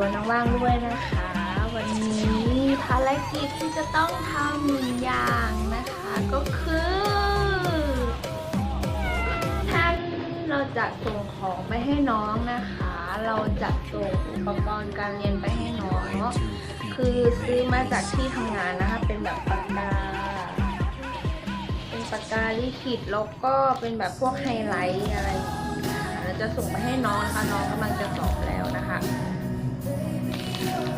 วันว่างๆด้วยนะคะ วันนี้ภารกิจที่จะต้องทำหนึ่งอย่างนะคะก็คือท่านเราจะส่งของไปให้น้องนะคะ เราจะส่งอุปกรณ์การเรียนไปให้น้องเนาะคือซื้อมาจากที่ทำงานนะคะ เป็นแบบปากกาเป็นปากกาลิขิตแล้วก็เป็นแบบพวกไฮไลท์อะไรเราจะส่งไปให้น้องนะคะน้องกำลัง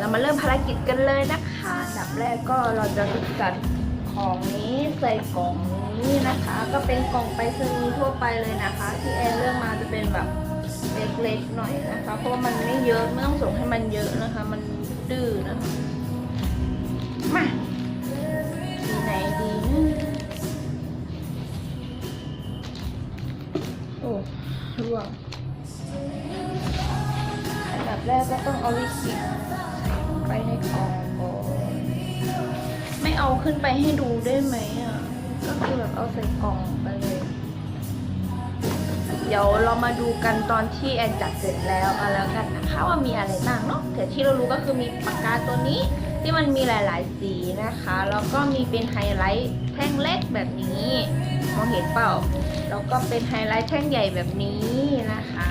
เรามาเริ่มภารกิจกันเลยนะคะอันดับแรกก็เราจะจัดของนี้ใส่กล่องนี้นะคะ ก็เป็นกล่องไปรษณีย์ทั่วไปเลยนะคะ ที่แอนเลือกมาจะเป็นแบบเล็กๆหน่อยนะคะ เพราะว่ามันไม่เยอะไม่ต้องส่งให้มันเยอะนะคะ มันดื้อนะคะมาสีไหนดีนะโอ้ร่วงอันดับแรกก็ต้องเอาลิขิ ขึ้นไปให้ดูได้ไหมอะ ก็คือแบบเอาใส่กล่องไปเลย เดี๋ยวเรามาดูกันตอนที่แอนจัดเสร็จแล้วเอาแล้วกันนะคะว่ามีอะไรบ้างเนาะแต่ที่เรารู้ก็คือมีปากกาตัวนี้ที่มันมีหลาย ๆ สีนะคะ แล้วก็มีเป็นไฮไลท์แท่งเล็กแบบนี้มองเห็นเปล่า แล้วก็เป็นไฮไลท์แท่งใหญ่แบบนี้นะคะ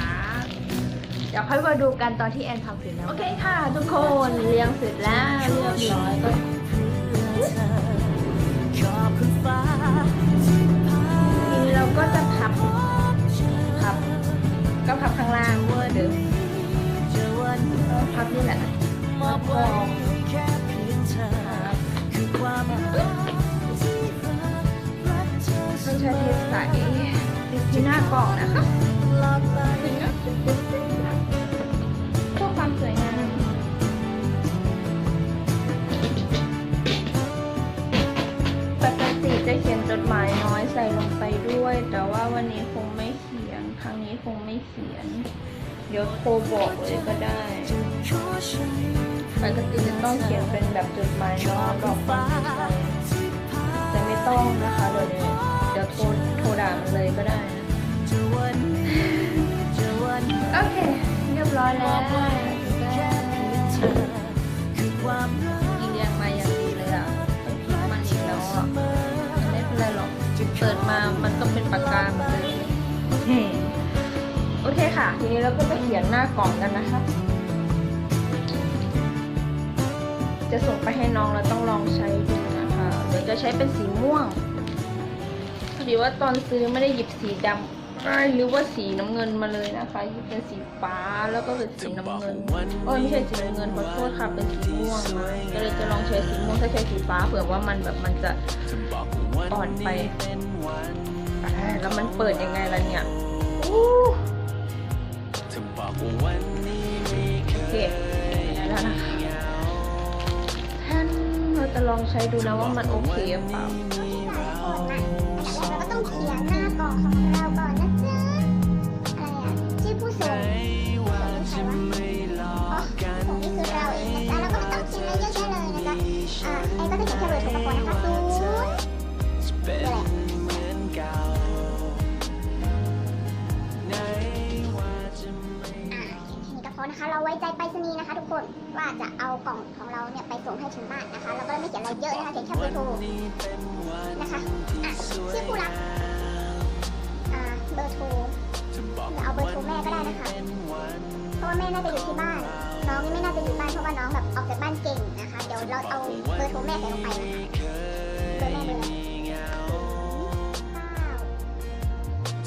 เดี๋ยวค่อยมาดูกันตอนที่แอนทำเสร็จแล้ว โอเคค่ะ ทุกคนเรียงเสร็จแล้วเรียบร้อยก็ เราก็จะพับ พับ ก็พับข้างล่างเวอร์เดิม หมายน้อยใส่ลงไปด้วย แต่ว่าวันนี้คงไม่เขียน ครั้งนี้คงไม่เขียน เดี๋ยวโทรบอกเลยก็ได้มันปกติจะต้องเขียนเป็นแบบจดหมายน้อยบอกควาจแต่ไม่ต้องนะคะเดี๋ยวนี้เดี๋ยวโทรโทรด่ามันเลยก็ได้โอเค เรียบร้อยแล้ว เคค่ะ ทีนี้เราก็จะเขียนหน้ากล่องกันนะคะ จะส่งไปให้น้องเราต้องลองใช้ดูนะคะ เดี๋ยวจะใช้เป็นสีม่วงพอดีว่าตอนซื้อไม่ได้หยิบสีดำหรือว่าสีน้ำเงินมาเลยนะคะหยิบเป็นสีฟ้าแล้วก็เป็นสีน้ำเงินโอ้ยไม่ใช่สีน้ำเงินขอโทษค่ะเป็นสีม่วงนะก็เลยจะลองใช้สีม่วงถ้าใช้สีฟ้าเผื่อว่ามันแบบมันจะอ่อนไปแล้วมันเปิดยังไงล่ะเนี่ยอู้ โอเคได้แล้วนะคะท่านเราจะลองใช้ดูนะว่ามันโอเคหรือเปล่าเราก็ต้องเขียนหน้ากล่องของเราก่อนนะจ๊ะอะไรอะชื่อผู้ส่ง จะเอากล่องของเราเนี่ยไปส่งให้ถึงบ้านนะคะ เราก็ไม่เขียนอะไรเยอะนะคะเขียนแค่เบอร์โทรนะคะอะชื่อผู้รับอ่าเบอร์โทรหรือเอาเบอร์โทรแม่ก็ได้นะคะเพราะว่าแม่น่าจะอยู่ที่บ้าน น้องนี่ไม่น่าจะอยู่บ้านเพราะว่าน้องแบบออกจากบ้านเก่งนะคะ เดี๋ยวเราเอาเบอร์โทรแม่ใส่ลงไปนะคะเบอร์แม่เบอร์อะไรเก้า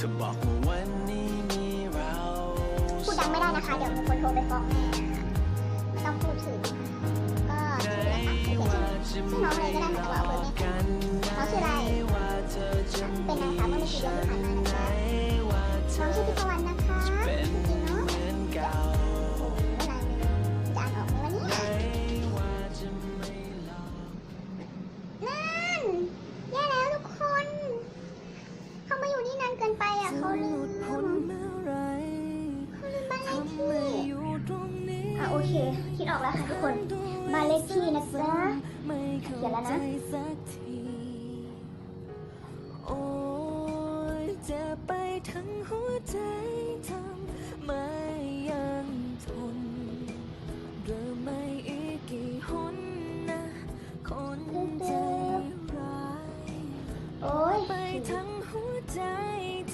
จะบอกว่าวันนี้มีเราพูดดังไม่ได้นะคะ เดี๋ยวมีคนโทรไปฟ้องแม่นะคะไม่ต้อง พูดถึงก็ชื่ออะไรคะชื่อน้องเลยก็ได้ค่ะแต่ว่าเอาเบอร์ไม่ก่อนน้องชื่ออะไรเป็นนางสาวเมื่อไม่กี่เดือนที่ผ่านมานะคะน้องชื่อพิพวันนะคะ ทั้งหัวใจทำไม่ยังทนเริ่มไม่อีกกี่หนนะคนใจร้ายโอ้ยไปทั้งหัวใจ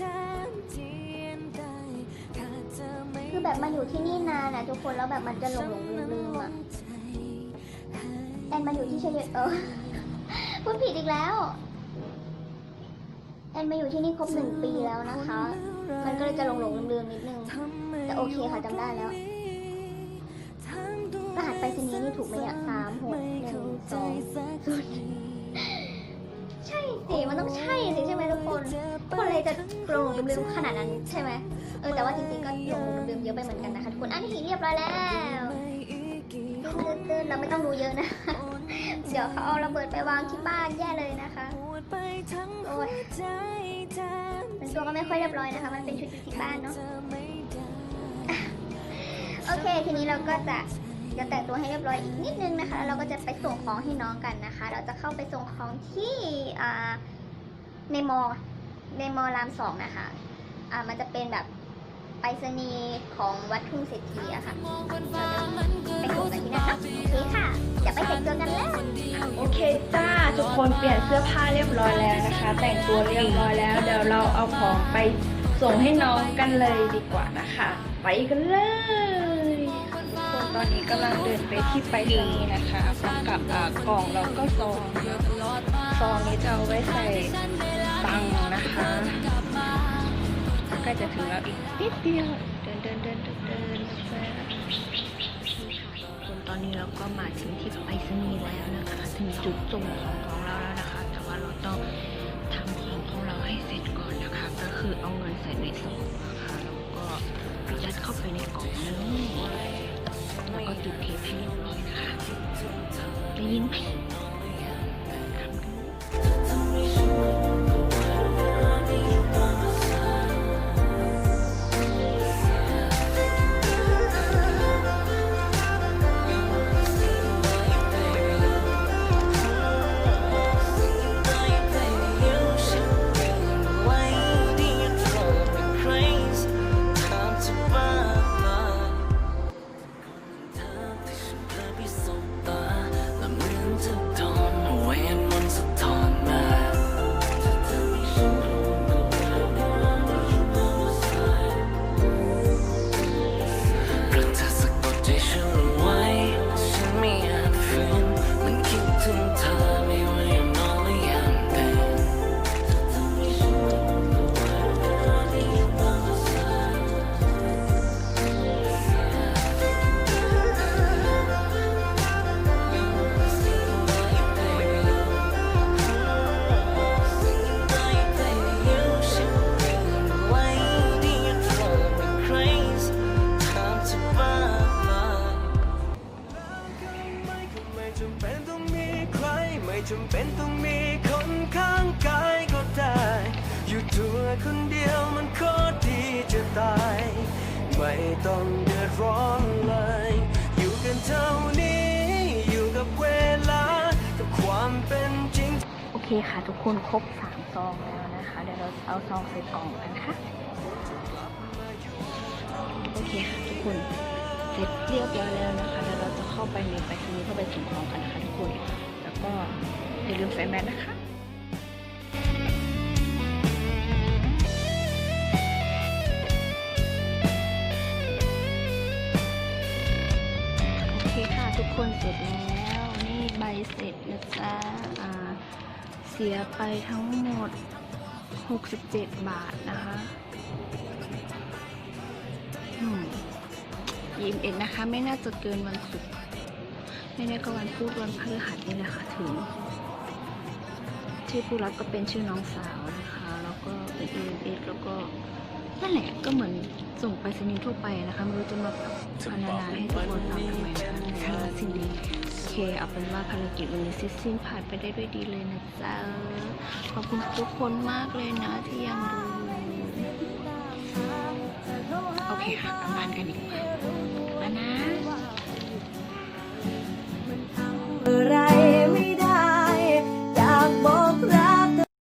ทำเทียนใจถ้าเธไม่คือแบบมาอยู่ที่นี่นานนะทุกคนแล้วแบบมันจะหลงหลงลืมลืมอะแอนมาอยู่ที่เชยเออพูดผิดอีกแล้ว นมาอยู่ที่นี่ครบหนึ่งปีแล้วนะคะ มันก็เลยจะหลงหลงลืมลืมนิดนึง แต่โอเคค่ะจำได้แล้ว รหัสไปรษณีย์นี่ถูกไหมเนี่ยสามหกหนึ่งสองศูนย์ใช่สิมันต้องใช่สิใช่ไหมทุกคนทุกคนเลยจะหลงหลงลืมๆขนาดนั้นใช่ไหมเออแต่ว่าจริงๆก็หลงหลงลืมๆเยอะไปเหมือนกันนะคะทุกคนอันนี้เรียบร้อยแล้วตื่นๆเราไม่ต้องดูเยอะนะ เดี๋ยวเขาเอาระเบิดไปวางที่บ้านแย่เลยนะคะ โอ้ยเป็นตัวก็ไม่ค่อยเรียบร้อยนะคะ มันเป็นชุดอยู่ที่บ้านเนาะ โอเค ทีนี้เราก็จะจะแต่งตัวให้เรียบร้อยอีกนิดนึงนะคะแล้วเราก็จะไปส่งของให้น้องกันนะคะ เราจะเข้าไปส่งของที่อ่าในมอ ในมอรามสองนะคะ อ่า มันจะเป็นแบบ ไปรษณีย์ของวัดทุ่งเศรษฐีอะค่ะไปส่งกันที่นั่นเนาะโอเคค่ะเดี๋ยวไปแต่งตัวกันแล้ว โอเคจ้าทุกคนเปลี่ยนเสื้อผ้าเรียบร้อยแล้วนะคะ แต่งตัวเรียบร้อยแล้ว เดี๋ยวเราเอาของไปส่งให้น้องกันเลยดีกว่านะคะ ไปกันเลยทุกคนตอนนี้กำลังเดินไปที่ไปรษณีย์นะคะพร้อมกับอ่ากล่องแล้วก็ซองซองนี้จะเอาไว้ใส่ตังค์นะคะ ล้จะถึงแล้วอีกนิดเดียว เดินเดินเดินเดินเดินนะคะคนตอนนี้เราก็มาถึงที่ไปรษณีย์แล้วนะคะ ถึงจุดส่งของของเราแล้วนะคะ แต่ว่าเราต้องทำของของเราให้เสร็จก่อนนะคะ ก็คือเอาเงินใส่ในซองนะคะแล้วก็ยัดเข้าไปในกล่องนี้แล้วก็จุดเทปให้เรียบร้อยนะคะได้ยินไหม จำเป็นต้องมีคนข้างกายก็ได้ อยู่ตัวคนเดียวมันก็ดีจะตาย ไม่ต้องเดือดร้อนเลย อยู่กันเท่านี้ อยู่กับเวลา กับความเป็นจริง โอเคค่ะ ทุกคนครบสามซองแล้วนะคะ เดี๋ยวเราเอาซองใส่กล่องกันค่ะ โอเคค่ะทุกคนเสร็จเรียบร้อยแล้วนะคะ เดี๋ยวเราจะเข้าไปในไปรษณีย์เข้าไปส่งของกันนะคะทุกคน ก็อย่าลืมใส่แมสนะคะโอเคค่ะ ทุกคนเสร็จแล้วนี่ใบเสร็จนะจ๊ะเสียไปทั้งหมด 67 บาทนะคะยิมเอ็ดนะคะ ไม่น่าจะเกินวันศุกร์ ไม่แน่ก็วันพุธวันพฤหัสนี่แหละค่ะถึงชื่อผู้รับก็เป็นชื่อน้องสาวนะคะ แล้วก็เป็น EMS แล้วก็นั่นแหละก็เหมือนส่งไปรษณีย์ทั่วไปนะคะไม่รู้จะมาพรรณนาให้ทุกคนฟังทำไมนะคะสิ้นดีโอเคเอาเป็นว่าภารกิจวันนี้เสร็จสิ้นผ่านไปได้ด้วยดีเลยนะจ๊ะขอบคุณทุกคนมากเลยนะที่ยังดูโอเคค่ะกลับบ้านกันดีกว่า